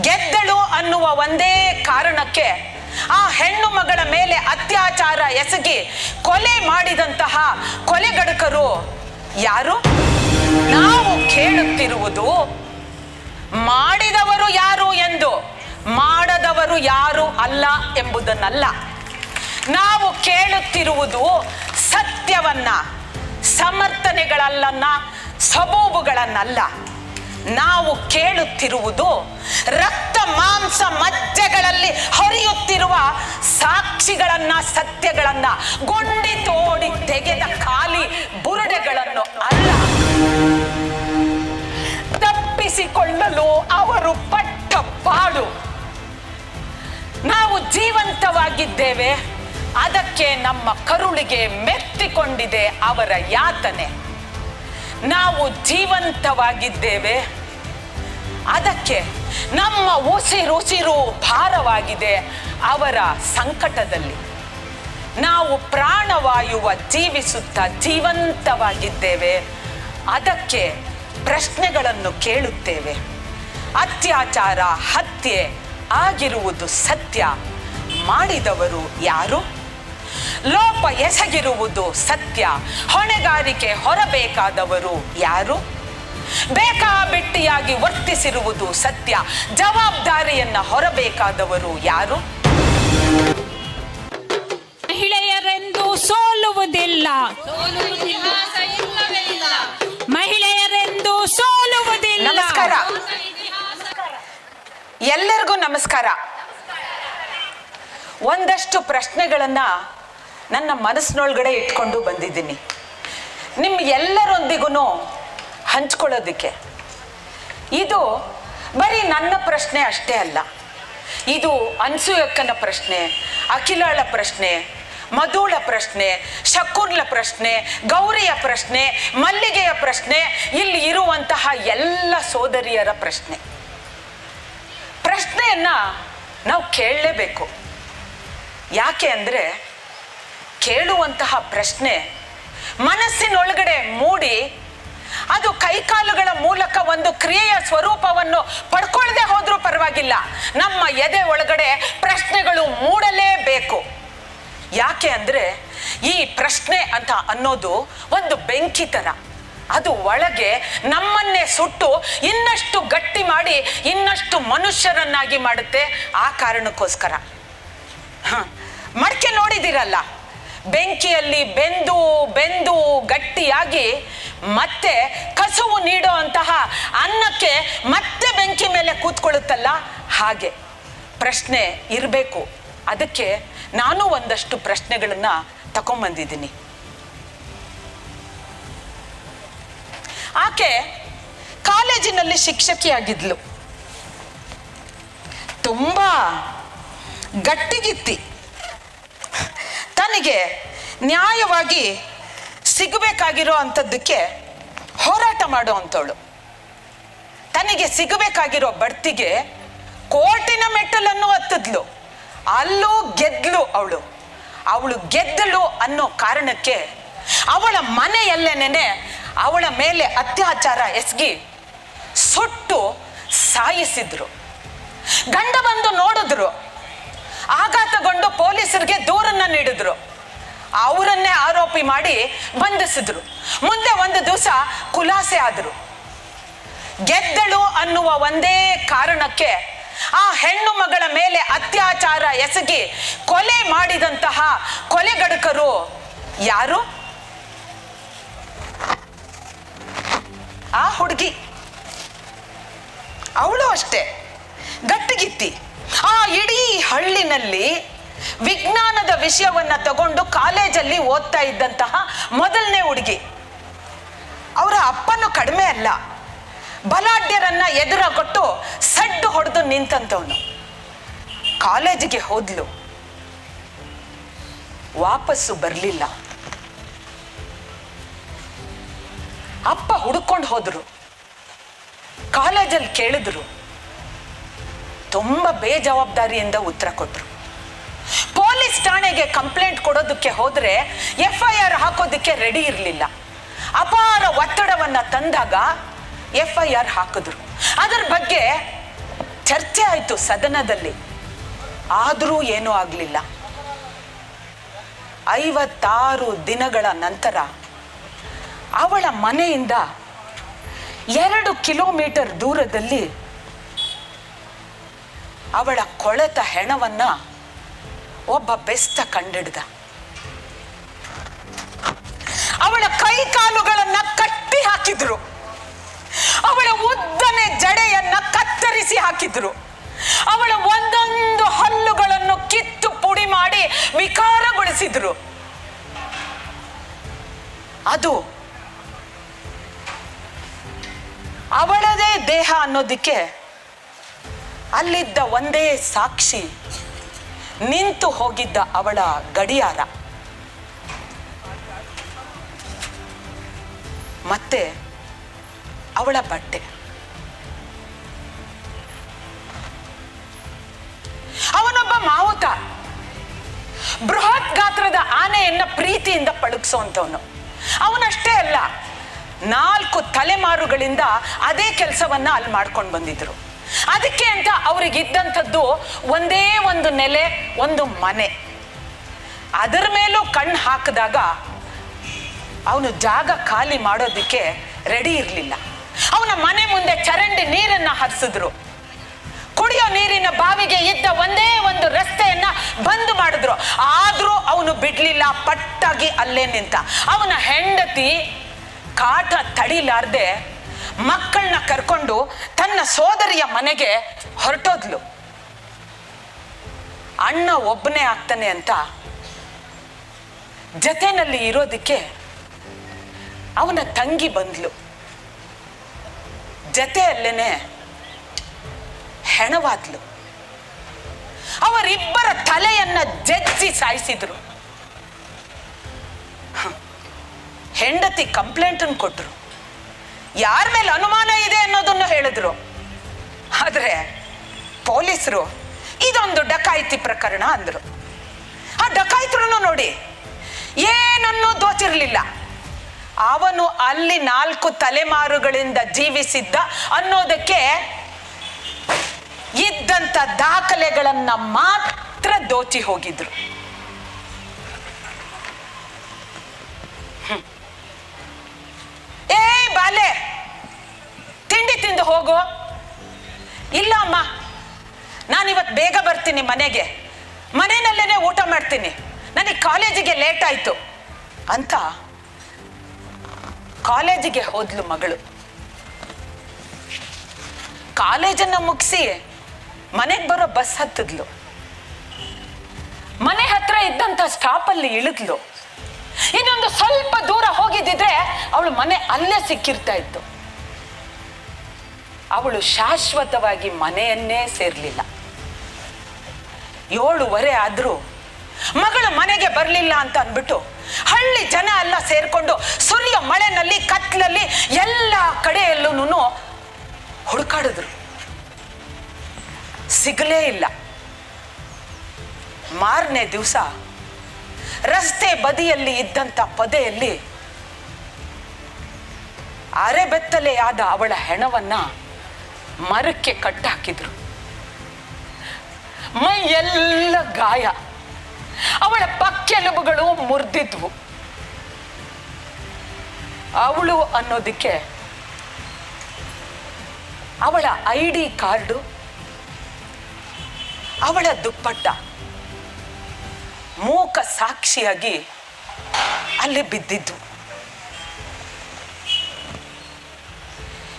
ಗೆದ್ದಳು ಅನ್ನುವ ಒಂದೇ ಕಾರಣಕ್ಕೆ ಆ ಹೆಣ್ಣು ಮಗಳ ಮೇಲೆ ಅತ್ಯಾಚಾರ ಎಸಗಿ ಕೊಲೆ ಮಾಡಿದಂತಹ ಕೊಲೆಗಡಕರು ಯಾರು? ನಾವು ಕೇಳುತ್ತಿರುವುದು ಮಾಡಿದವರು ಯಾರು ಎಂದು, ಮಾಡದವರು ಯಾರು ಅಲ್ಲ ಎಂಬುದನ್ನಲ್ಲ. ನಾವು ಕೇಳುತ್ತಿರುವುದು ಸತ್ಯವನ್ನ, ಸಮರ್ಥನೆಗಳಲ್ಲನ್ನ, ಸಬೂಬುಗಳನ್ನಲ್ಲ. ನಾವು ಕೇಳುತ್ತಿರುವುದು ರಕ್ತ ಮಾಂಸ ಮಜ್ಜೆಗಳಲ್ಲಿ ಹರಿಯುತ್ತಿರುವ ಸಾಕ್ಷಿಗಳನ್ನ, ಸತ್ಯಗಳನ್ನ, ಗುಂಡಿ ತೋಡಿ ತೆಗೆದ ಖಾಲಿ ಬುರುಡೆಗಳನ್ನು ಅಲ್ಲ. ತಪ್ಪಿಸಿಕೊಳ್ಳಲು ಅವರು ಪಟ್ಟ ಪಾಡು. ನಾವು ಜೀವಂತವಾಗಿದ್ದೇವೆ, ಅದಕ್ಕೆ ನಮ್ಮ ಕರುಳಿಗೆ ಮೆತ್ತಿಕೊಂಡಿದೆ ಅವರ ಯಾತನೆ. ನಾವು ಜೀವಂತವಾಗಿದ್ದೇವೆ ಅದಕ್ಕೆ ನಮ್ಮ ಉಸಿರುಸಿರು ಭಾರವಾಗಿದೆ ಅವರ ಸಂಕಟದಲ್ಲಿ. ನಾವು ಪ್ರಾಣವಾಯುವ ಜೀವಿಸುತ್ತ ಜೀವಂತವಾಗಿದ್ದೇವೆ. ಅದಕ್ಕೆ ಪ್ರಶ್ನೆಗಳನ್ನು ಕೇಳುತ್ತೇವೆ. ಅತ್ಯಾಚಾರ, ಹತ್ಯೆ ಆಗಿರುವುದು ಸತ್ಯ. ಮಾಡಿದವರು ಯಾರು? ಲೋಪ ಎಸಗಿರುವುದು ಸತ್ಯ. ಹೊಣೆಗಾರಿಕೆ ಹೊರಬೇಕಾದವರು ಯಾರು? ಬೇಕಾಬಿಟ್ಟಿಯಾಗಿ ವರ್ತಿಸಿರುವುದು ಸತ್ಯ. ಜವಾಬ್ದಾರಿಯನ್ನ ಹೊರಬೇಕಾದವರು ಯಾರು? ಮಹಿಳೆಯರೆಂದು ಸೋಲುವುದಿಲ್ಲ. ಮಹಿಳೆಯರೆಂದು ಸೋಲುವುದಿಲ್ಲ. ನಮಸ್ಕಾರ. ಎಲ್ಲರಿಗೂ ನಮಸ್ಕಾರ. ಒಂದಷ್ಟು ಪ್ರಶ್ನೆಗಳನ್ನ ನನ್ನ ಮನಸ್ಸಿನೊಳಗಡೆ ಇಟ್ಕೊಂಡು ಬಂದಿದ್ದೀನಿ. ನಿಮ್ಮ ಎಲ್ಲರೊಂದಿಗೂ ಹಂಚ್ಕೊಳ್ಳೋದಕ್ಕೆ. ಇದು ಬರೀ ನನ್ನ ಪ್ರಶ್ನೆ ಅಷ್ಟೇ ಅಲ್ಲ. ಇದು ಅನ್ಸೂಯಕ್ಕನ ಪ್ರಶ್ನೆ, ಅಖಿಲಾಳ ಪ್ರಶ್ನೆ, ಮಧುಳ ಪ್ರಶ್ನೆ ಶಕುರ್ಲ ಪ್ರಶ್ನೆ, ಗೌರಿಯ ಪ್ರಶ್ನೆ, ಮಲ್ಲಿಗೆಯ ಪ್ರಶ್ನೆ, ಇಲ್ಲಿ ಇರುವಂತಹ ಎಲ್ಲ ಸೋದರಿಯರ ಪ್ರಶ್ನೆ. ಪ್ರಶ್ನೆಯನ್ನ ನಾವು ಕೇಳಲೇಬೇಕು. ಯಾಕೆ ಅಂದರೆ ಕೇಳುವಂತಹ ಪ್ರಶ್ನೆ ಮನಸ್ಸಿನೊಳಗಡೆ ಮೂಡಿ ಅದು ಕೈಕಾಲುಗಳ ಮೂಲಕ ಒಂದು ಕ್ರಿಯೆಯ ಸ್ವರೂಪವನ್ನು ಪಡ್ಕೊಳ್ಳದೆ ಹೋದ್ರೂ ಪರವಾಗಿಲ್ಲ. ನಮ್ಮ ಎದೆ ಒಳಗಡೆ ಪ್ರಶ್ನೆಗಳು ಮೂಡಲೇಬೇಕು. ಯಾಕೆ ಅಂದ್ರೆ ಈ ಪ್ರಶ್ನೆ ಅಂತ ಅನ್ನೋದು ಒಂದು ಬೆಂಕಿ ತರ. ಅದು ಒಳಗೆ ನಮ್ಮನ್ನೇ ಸುಟ್ಟು ಇನ್ನಷ್ಟು ಗಟ್ಟಿ ಮಾಡಿ ಇನ್ನಷ್ಟು ಮನುಷ್ಯರನ್ನಾಗಿ ಮಾಡುತ್ತೆ ಆ ಕಾರಣಕ್ಕೋಸ್ಕರ. ಹ, ಮಡಕೆ ನೋಡಿದಿರಲ್ಲ ಬೆಂಕಿಯಲ್ಲಿ ಬೆಂದು ಬೆಂದು ಗಟ್ಟಿಯಾಗಿ ಮತ್ತೆ ಕಸುವು ನೀಡೋ ಅಂತಹ ಅನ್ನಕ್ಕೆ ಮತ್ತೆ ಬೆಂಕಿ ಮೇಲೆ ಕೂತ್ಕೊಳ್ಳುತ್ತಲ್ಲ? ಹಾಗೆ ಪ್ರಶ್ನೆ ಇರಬೇಕು. ಅದಕ್ಕೆ ನಾನು ಒಂದಷ್ಟು ಪ್ರಶ್ನೆಗಳನ್ನ ತಗೊಂಬಂದಿದ್ದೀನಿ ಆಕೆ ಕಾಲೇಜಿನಲ್ಲಿ ಶಿಕ್ಷಕಿಯಾಗಿದ್ಲು. ತುಂಬಾ ಗಟ್ಟಿಗಿತ್ತಿ. ತನಗೆ ನ್ಯಾಯವಾಗಿ ಸಿಗಬೇಕಾಗಿರೋ ಅಂಥದ್ದಕ್ಕೆ ಹೋರಾಟ ಮಾಡೋ ಅಂಥವಳು ತನಗೆ ಸಿಗಬೇಕಾಗಿರೋ ಬಡ್ತಿಗೆ ಕೋರ್ಟಿನ ಮೆಟ್ಟಲನ್ನು ಹತ್ತಿದ್ಲು ಅಲ್ಲೂ ಗೆದ್ಲು ಅವಳು. ಅವಳು ಗೆದ್ದಳು ಅನ್ನೋ ಕಾರಣಕ್ಕೆ ಅವಳ ಮನೆಯಲ್ಲೇನೆ ಅವಳ ಮೇಲೆ ಅತ್ಯಾಚಾರ ಎಸಗಿ ಸುಟ್ಟು ಸಾಯಿಸಿದ್ರು. ಗಂಡ ಬಂದು ನೋಡಿದ್ರು. ಆಘಾತಗೊಂಡು ಪೊಲೀಸರಿಗೆ ದೂರನ್ನ ನೀಡಿದ್ರು. ಅವರನ್ನೇ ಆರೋಪಿ ಮಾಡಿ ಬಂಧಿಸಿದ್ರು. ಮುಂದೆ ಒಂದು ದಿವಸ ಖುಲಾಸೆ ಆದರು. ಗೆದ್ದಳು ಅನ್ನುವ ಒಂದೇ ಕಾರಣಕ್ಕೆ ಆ ಹೆಣ್ಣು ಮಗಳ ಮೇಲೆ ಅತ್ಯಾಚಾರ ಎಸಗಿ ಕೊಲೆ ಮಾಡಿದಂತಹ ಕೊಲೆಗಡಕರು ಯಾರು? ಆ ಹುಡುಗಿ. ಅವಳು ಅಷ್ಟೇ. ಗಟ್ಟಿಗಿತ್ತಿ. ಆ ಇಡೀ ಹಳ್ಳಿನಲ್ಲಿ ವಿಜ್ಞಾನದ ವಿಷಯವನ್ನ ತಗೊಂಡು ಕಾಲೇಜಲ್ಲಿ ಓದ್ತಾ ಇದ್ದಂತಹ ಮೊದಲನೇ ಹುಡುಗಿ. ಅವರ ಅಪ್ಪನು ಕಡಿಮೆ ಅಲ್ಲ. ಬಲಾಢ್ಯರನ್ನ ಎದುರಗೊಟ್ಟು ಸಡ್ಡು ಹೊಡೆದು ನಿಂತಂತವನು. ಕಾಲೇಜಿಗೆ ಹೋದ್ಲು. ವಾಪಸ್ಸು ಬರಲಿಲ್ಲ. ಅಪ್ಪ ಹುಡುಕೊಂಡು ಹೋದ್ರು. ಕಾಲೇಜಲ್ಲಿ ಕೇಳಿದ್ರು. ತುಂಬಾ ಬೇಜವಾಬ್ದಾರಿಯಿಂದ ಉತ್ತರ ಕೊಟ್ರು. ಪೊಲೀಸ್ ಠಾಣೆಗೆ ಕಂಪ್ಲೇಂಟ್ ಕೊಡೋದಕ್ಕೆ ಹೋದ್ರೆ ಎಫ್ ಐ ಆರ್ ಹಾಕೋದಕ್ಕೆ ರೆಡಿ ಇರಲಿಲ್ಲ. ಅಪಾರ ಒತ್ತಡವನ್ನ ತಂದಾಗ ಎಫ್ ಐ ಆರ್ ಹಾಕಿದ್ರು. ಅದರ ಬಗ್ಗೆ ಚರ್ಚೆ ಆಯಿತು ಸದನದಲ್ಲಿ. ಆದರೂ ಏನೂ ಆಗಲಿಲ್ಲ. ಐವತ್ತಾರು ದಿನಗಳ ನಂತರ ಅವಳ ಮನೆಯಿಂದ ಎರಡು ಕಿಲೋಮೀಟರ್ ದೂರದಲ್ಲಿ ಅವಳ ಕೊಳೆತ ಹೆಣವನ್ನ ಒಬ್ಬ ಬೆಸ್ತ ಕಂಡಿಡ್ದ. ಅವಳ ಕೈ ಕಾಲುಗಳನ್ನ ಕಟ್ಟಿ ಹಾಕಿದ್ರು. ಅವಳ ಉದ್ದನೆ ಜಡೆಯನ್ನ ಕತ್ತರಿಸಿ ಹಾಕಿದ್ರು. ಅವಳ ಒಂದೊಂದು ಹಲ್ಲುಗಳನ್ನು ಕಿತ್ತು ಪುಡಿ ಮಾಡಿ ವಿಕಾರಗೊಳಿಸಿದ್ರು. ಅದು ಅವಳದೇ ದೇಹ ಅನ್ನೋದಕ್ಕೆ ಅಲ್ಲಿದ್ದ ಒಂದೇ ಸಾಕ್ಷಿ, ನಿಂತು ಹೋಗಿದ್ದ ಅವಳ ಗಡಿಯಾರ. ಮತ್ತೆ ಅವಳ ಬಟ್ಟೆ. ಅವನೊಬ್ಬ ಮಾವುತ, ಬೃಹತ್ ಗಾತ್ರದ ಆನೆಯನ್ನ ಪ್ರೀತಿಯಿಂದ ಪಳಗಿಸುವಂತವನು ಅವನಷ್ಟೇ ಅಲ್ಲ, ನಾಲ್ಕು ತಲೆಮಾರುಗಳಿಂದ ಅದೇ ಕೆಲಸವನ್ನ ಅಲ್ಲಿ ಮಾಡ್ಕೊಂಡು ಬಂದಿದ್ರು. ಅದಕ್ಕೆ ಅಂತ ಅವ್ರಿಗಿದ್ದಂಥದ್ದು ಒಂದೇ ಒಂದು ನೆಲೆ, ಒಂದು ಮನೆ. ಅದರ ಮೇಲೂ ಕಣ್ಣು ಹಾಕಿದಾಗ ಅವನು ಜಾಗ ಖಾಲಿ ಮಾಡೋದಕ್ಕೆ ರೆಡಿ ಇರಲಿಲ್ಲ. ಅವನ ಮನೆ ಮುಂದೆ ಚರಂಡಿ ನೀರನ್ನ ಹರಿಸಿದ್ರು. ಕುಡಿಯೋ ನೀರಿನ ಬಾವಿಗೆ ಇದ್ದ ಒಂದೇ ಒಂದು ರಸ್ತೆಯನ್ನ ಬಂದ್ ಮಾಡಿದ್ರು. ಆದ್ರೂ ಅವನು ಬಿಡ್ಲಿಲ್ಲ, ಪಟ್ಟಾಗಿ ಅಲ್ಲೇ ನಿಂತ. ಅವನ ಹೆಂಡತಿ ಕಾಟ ತಡಿಲಾರ್ದೆ ಮಕ್ಕಳನ್ನ ಕರ್ಕೊಂಡು ತನ್ನ ಸೋದರಿಯ ಮನೆಗೆ ಹೊರಟೋದ್ಲು. ಅಣ್ಣ ಒಬ್ಬನೇ ಆಗ್ತಾನೆ ಅಂತ ಜತೆನಲ್ಲಿ ಇರೋದಕ್ಕೆ ಅವನ ತಂಗಿ ಬಂದ್ಲು. ಜತೆಯಲ್ಲೇನೆ ಹೆಣವಾದ್ಲು. ಅವರಿಬ್ಬರ ತಲೆಯನ್ನ ಜಜ್ಜಿ ಸಾಯಿಸಿದ್ರು. ಹೆಂಡತಿ ಕಂಪ್ಲೇಂಟ್ ಕೊಟ್ರು. ಯಾರ ಮೇಲೆ ಅನುಮಾನ ಇದೆ ಅನ್ನೋದನ್ನು ಹೇಳಿದ್ರು. ಆದ್ರೆ ಪೊಲೀಸರು ಇದೊಂದು ಡಕಾಯಿತಿ ಪ್ರಕರಣ ಅಂದ್ರು. ಆ ಡಕಾಯಿತರನ್ನು ನೋಡಿ, ಏನನ್ನೂ ದೋಚಿರ್ಲಿಲ್ಲ. ಅವನು ಅಲ್ಲಿ ನಾಲ್ಕು ತಲೆಮಾರುಗಳಿಂದ ಜೀವಿಸಿದ್ದ ಅನ್ನೋದಕ್ಕೆ ಇದ್ದಂತ ದಾಖಲೆಗಳನ್ನ ಮಾತ್ರ ದೋಚಿ ಹೋಗಿದ್ರು. ಇಲ್ಲ ಅಮ್ಮ. ನಾನಿವತ್ತು ಬೇಗ ಬರ್ತೀನಿ ಮನೆಗೆ. ಮನೆಯಲ್ಲೇನೆ ಊಟ ಮಾಡ್ತೀನಿ. ನನಗೆ ಕಾಲೇಜಿಗೆ ಲೇಟ್ ಆಯಿತು. ಅಂತ ಕಾಲೇಜಿಗೆ ಹೋದ್ಲು ಮಗಳು. ಕಾಲೇಜನ್ನ ಮುಗಿಸಿ ಮನೆಗೆ ಬರೋ ಬಸ್ ಹತ್ತಿದ್ಲು. ಮನೆ ಹತ್ರ ಇದ್ದಂತ ಸ್ಟಾಪ್ ಅಲ್ಲಿ ಇಳಿದ್ಲು. ಇನ್ನೊಂದು ಸ್ವಲ್ಪ ದೂರ ಹೋಗಿದ್ದಿದ್ರೆ ಅವಳು ಮನೆ ಅಲ್ಲೇ ಸಿಕ್ಕಿರ್ತಾ ಇತ್ತು. ಅವಳು ಶಾಶ್ವತವಾಗಿ ಮನೆಯನ್ನೇ ಸೇರಲಿಲ್ಲ. ಏಳುವರೆ ಆದರೂ ಮಗಳು ಮನೆಗೆ ಬರಲಿಲ್ಲ ಅಂತ ಅಂದ್ಬಿಟ್ಟು ಹಳ್ಳಿ ಜನ ಎಲ್ಲ ಸೇರ್ಕೊಂಡು ಸುರಿಯ ಮಳೆನಲ್ಲಿ, ಕತ್ಲಲ್ಲಿ ಎಲ್ಲ ಕಡೆಯಲ್ಲೂ ಹುಡುಕಾಡಿದ್ರು. ಸಿಗಲೇ ಇಲ್ಲ. ಮಾರನೇ ದಿವಸ ರಸ್ತೆ ಬದಿಯಲ್ಲಿ ಇದ್ದಂತ ಪೊದೆಯಲ್ಲಿ ಅರೆಬೆತ್ತಲೆಯಾದ ಅವಳ ಹೆಣವನ್ನ ಮರಕ್ಕೆ ಕಟ್ಟಾಕಿದ್ರು. ಮೈ ಎಲ್ಲ ಗಾಯ. ಅವಳ ಪಕ್ಕೆಲುಬುಗಳು ಮುರಿದಿದ್ವು. ಅವಳು ಅನ್ನೋದಕ್ಕೆ ಅವಳ ಐ ಡಿ ಕಾರ್ಡು, ಅವಳ ದುಪ್ಪಟ್ಟ, ಮೂಕ ಸಾಕ್ಷಿಯಾಗಿ ಅಲ್ಲಿ ಬಿದ್ದಿದ್ದು.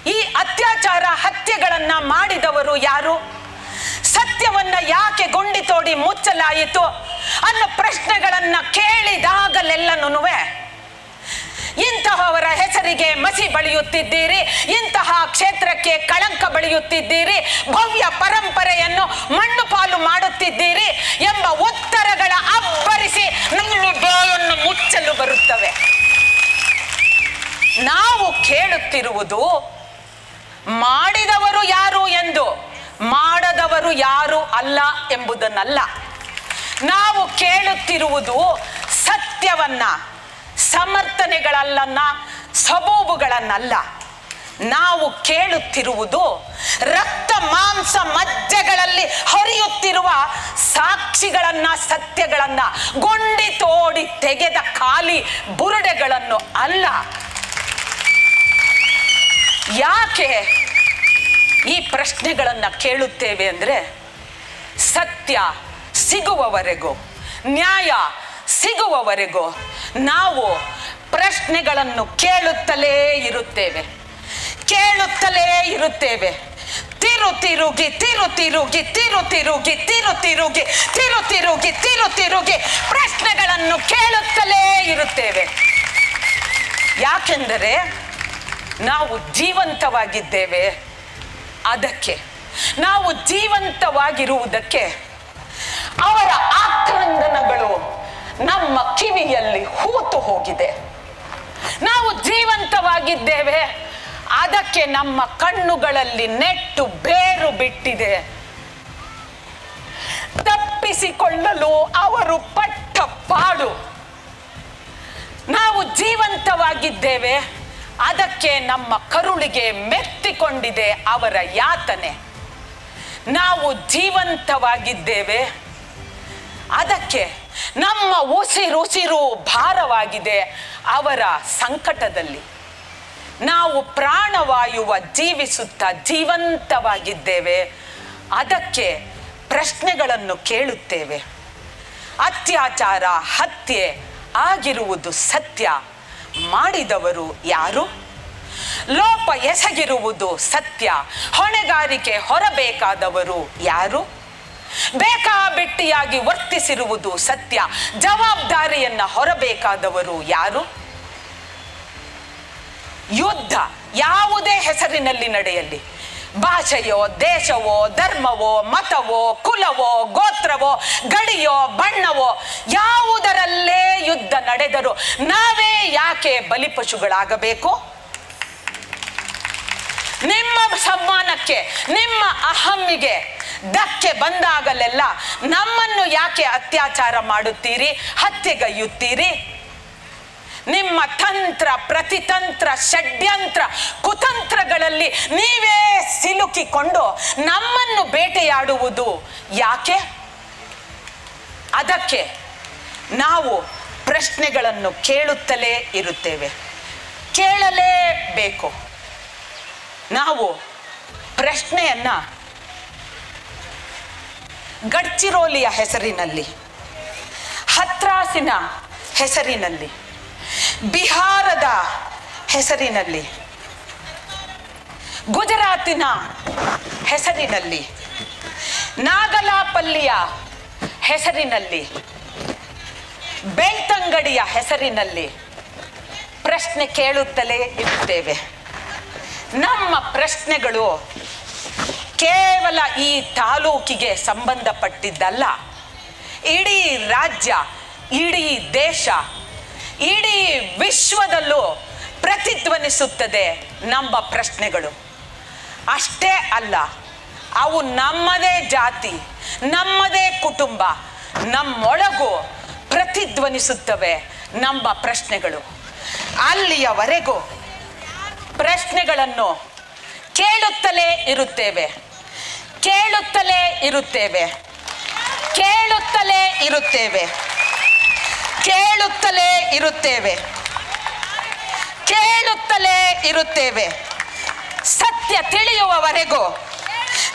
ಈ ಅತ್ಯಾಚಾರ ಹತ್ಯೆಗಳನ್ನ ಮಾಡಿದವರು ಯಾರು? ಸತ್ಯವನ್ನ ಯಾಕೆ ಗುಂಡಿ ತೋಡಿ ಮುಚ್ಚಲಾಯಿತು ಅನ್ನೋ ಪ್ರಶ್ನೆಗಳನ್ನ ಕೇಳಿದಾಗಲೆಲ್ಲನೂ ಇಂತಹವರ ಹೆಸರಿಗೆ ಮಸಿ ಬಳಿಯುತ್ತಿದ್ದೀರಿ, ಇಂತಹ ಕ್ಷೇತ್ರಕ್ಕೆ ಕಳಂಕ ಬಳಿಯುತ್ತಿದ್ದೀರಿ, ಭವ್ಯ ಪರಂಪರೆಯನ್ನು ಮಣ್ಣು ಪಾಲು ಮಾಡುತ್ತಿದ್ದೀರಿ ಎಂಬ ಉತ್ತರಗಳ ಅಬ್ಬರಿಸಿ ನಮ್ಮ ಬಾಯನ್ನು ಮುಚ್ಚಲು ಬರುತ್ತವೆ. ನಾವು ಕೇಳುತ್ತಿರುವುದು ಮಾಡಿದವರು ಯಾರು ಎಂದು? ಮಾಡದವರು ಯಾರು ಅಲ್ಲ ಎಂಬುದನ್ನಲ್ಲ. ನಾವು ಕೇಳುತ್ತಿರುವುದು ಸತ್ಯವನ್ನ, ಸಮರ್ಥನೆಗಳಲ್ಲನ್ನ, ಸಬೂಬುಗಳನ್ನಲ್ಲ. ನಾವು ಕೇಳುತ್ತಿರುವುದು ರಕ್ತ ಮಾಂಸ ಮಜ್ಜೆಗಳಲ್ಲಿ ಹರಿಯುತ್ತಿರುವ ಸಾಕ್ಷಿಗಳನ್ನ, ಸತ್ಯಗಳನ್ನ, ಗುಂಡಿ ತೋಡಿ ತೆಗೆದ ಖಾಲಿ ಬುರುಡೆಗಳನ್ನು ಅಲ್ಲ. ಯಾಕೆ ಈ ಪ್ರಶ್ನೆಗಳನ್ನ ಕೇಳುತ್ತೇವೆ ಅಂದ್ರೆ ಸತ್ಯ ಸಿಗುವವರೆಗೂ, ನ್ಯಾಯ ಸಿಗುವವರೆಗೂ ನಾವು ಪ್ರಶ್ನೆಗಳನ್ನು ಕೇಳುತ್ತಲೇ ಇರುತ್ತೇವೆ. ಕೇಳುತ್ತಲೇ ಇರುತ್ತೇವೆ. ತಿರು ತಿರುಗಿ ತಿರು ತಿರುಗಿ ತಿರು ತಿರುಗಿ ತಿರು ತಿರುಗಿ ತಿರು ತಿರುಗಿ ತಿರು ತಿರುಗಿ ಪ್ರಶ್ನೆಗಳನ್ನು ಕೇಳುತ್ತಲೇ ಇರುತ್ತೇವೆ. ಯಾಕೆಂದರೆ ನಾವು ಜೀವಂತವಾಗಿದ್ದೇವೆ. ಅದಕ್ಕೆ, ನಾವು ಜೀವಂತವಾಗಿರುವುದಕ್ಕೆ ಅವರ ಆಕ್ರಂದನಗಳು ನಮ್ಮ ಕಿವಿಯಲ್ಲಿ ಹೂತು ಹೋಗಿದೆ. ನಾವು ಜೀವಂತವಾಗಿದ್ದೇವೆ. ಅದಕ್ಕೆ ನಮ್ಮ ಕಣ್ಣುಗಳಲ್ಲಿ ನೆಟ್ಟು ಬೇರು ಬಿಟ್ಟಿದೆ. ತಪ್ಪಿಸಿಕೊಳ್ಳಲು ಅವರು ಪಟ್ಟ ಪಾಡು. ನಾವು ಜೀವಂತವಾಗಿದ್ದೇವೆ. ಅದಕ್ಕೆ ನಮ್ಮ ಕರುಳಿಗೆ ಮೆತ್ತಿಕೊಂಡಿದೆ ಅವರ ಯಾತನೆ. ನಾವು ಜೀವಂತವಾಗಿದ್ದೇವೆ. ಅದಕ್ಕೆ ನಮ್ಮ ಉಸಿರುಸಿರು ಭಾರವಾಗಿದೆ ಅವರ ಸಂಕಟದಲ್ಲಿ. ನಾವು ಪ್ರಾಣವಾಯುವ ಜೀವಿಸುತ್ತಾ ಜೀವಂತವಾಗಿದ್ದೇವೆ. ಅದಕ್ಕೆ ಪ್ರಶ್ನೆಗಳನ್ನು ಕೇಳುತ್ತೇವೆ. ಅತ್ಯಾಚಾರ, ಹತ್ಯೆ ಆಗಿರುವುದು ಸತ್ಯ. ಮಾಡಿದವರು ಯಾರು? ಲೋಪ ಎಸಗಿರುವುದು ಸತ್ಯ, ಹೊಣೆಗಾರಿಕೆ ಹೊರಬೇಕಾದವರು ಯಾರು? ಬೇಕಾಬಿಟ್ಟಿಯಾಗಿ ವರ್ತಿಸಿರುವುದು ಸತ್ಯ, ಜವಾಬ್ದಾರಿಯನ್ನ ಹೊರಬೇಕಾದವರು ಯಾರು? ಯುದ್ಧ ಯಾವುದೇ ಹೆಸರಿನಲ್ಲಿ ನಡೆಯಲಿ. ಭಾಷೆಯೋ, ದೇಶವೋ, ಧರ್ಮವೋ, ಮತವೋ, ಕುಲವೋ, ಗೋತ್ರವೋ, ಗಡಿಯೋ, ಬಣ್ಣವೋ ಯುದ್ಧ ನಡೆದರೂ ನಾವೇ ಯಾಕೆ ಬಲಿಪಶುಗಳಾಗಬೇಕು? ನಿಮ್ಮ ಸಮ್ಮಾನಕ್ಕೆ, ನಿಮ್ಮ ಅಹಮ್ಮಿಗೆ ಧಕ್ಕೆ ಬಂದಾಗಲೆಲ್ಲ ನಮ್ಮನ್ನು ಯಾಕೆ ಅತ್ಯಾಚಾರ ಮಾಡುತ್ತೀರಿ, ಹತ್ಯೆಗೈಯುತ್ತೀರಿ? ನಿಮ್ಮ ತಂತ್ರ, ಪ್ರತಿತಂತ್ರ, ಷಡ್ಯಂತ್ರ, ಕುತಂತ್ರಗಳಲ್ಲಿ ನೀವೇ ಸಿಲುಕಿಕೊಂಡು ನಮ್ಮನ್ನು ಬೇಟೆಯಾಡುವುದು ಯಾಕೆ? ಅದಕ್ಕೆ ನಾವು ಪ್ರಶ್ನೆಗಳನ್ನು ಕೇಳುತ್ತಲೇ ಇರುತ್ತೇವೆ. ಕೇಳಲೇಬೇಕು. ನಾವು ಪ್ರಶ್ನೆಯನ್ನ ಗಡ್ಚಿರೋಲಿಯ ಹೆಸರಿನಲ್ಲಿ, ಹತ್ರಾಸಿನ ಹೆಸರಿನಲ್ಲಿ, ಬಿಹಾರದ ಹೆಸರಿನಲ್ಲಿ, ಗುಜರಾತಿನ ಹೆಸರಿನಲ್ಲಿ, ನಾಗಲಾಪಲ್ಲಿಯ ಹೆಸರಿನಲ್ಲಿ ಬೆಳ್ತಂಗಡಿಯ ಹೆಸರಿನಲ್ಲಿ ಪ್ರಶ್ನೆ ಕೇಳುತ್ತಲೇ ಇರುತ್ತೇವೆ. ನಮ್ಮ ಪ್ರಶ್ನೆಗಳು ಕೇವಲ ಈ ತಾಲೂಕಿಗೆ ಸಂಬಂಧಪಟ್ಟಿದ್ದಲ್ಲ. ಇಡೀ ರಾಜ್ಯ, ಇಡೀ ದೇಶ, ಇಡೀ ವಿಶ್ವದಲ್ಲೂ ಪ್ರತಿಧ್ವನಿಸುತ್ತದೆ ನಮ್ಮ ಪ್ರಶ್ನೆಗಳು. ಅಷ್ಟೇ ಅಲ್ಲ, ಅವು ನಮ್ಮದೇ ಜಾತಿ, ನಮ್ಮದೇ ಕುಟುಂಬ, ನಮ್ಮೊಳಗೂ ಪ್ರತಿಧ್ವನಿಸುತ್ತವೆ ನಮ್ಮ ಪ್ರಶ್ನೆಗಳು. ಅಲ್ಲಿಯವರೆಗೂ ಪ್ರಶ್ನೆಗಳನ್ನು ಕೇಳುತ್ತಲೇ ಇರುತ್ತೇವೆ. ಕೇಳುತ್ತಲೇ ಇರುತ್ತೇವೆ. ಕೇಳುತ್ತಲೇ ಇರುತ್ತೇವೆ. ಕೇಳುತ್ತಲೇ ಇರುತ್ತೇವೆ. ಕೇಳುತ್ತಲೇ ಇರುತ್ತೇವೆ. ಸತ್ಯ ತಿಳಿಯುವವರೆಗೂ,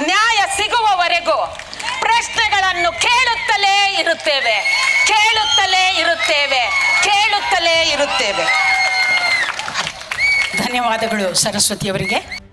ನ್ಯಾಯ ಸಿಗುವವರೆಗೂ ಪ್ರಶ್ನೆಗಳನ್ನು ಕೇಳುತ್ತಲೇ ಇರುತ್ತೇವೆ. ಕೇಳುತ್ತಲೇ ಇರುತ್ತೇವೆ ಕೇಳುತ್ತಲೇ ಇರುತ್ತೇವೆ. ಧನ್ಯವಾದಗಳು ಸರಸ್ವತಿಯವರಿಗೆ.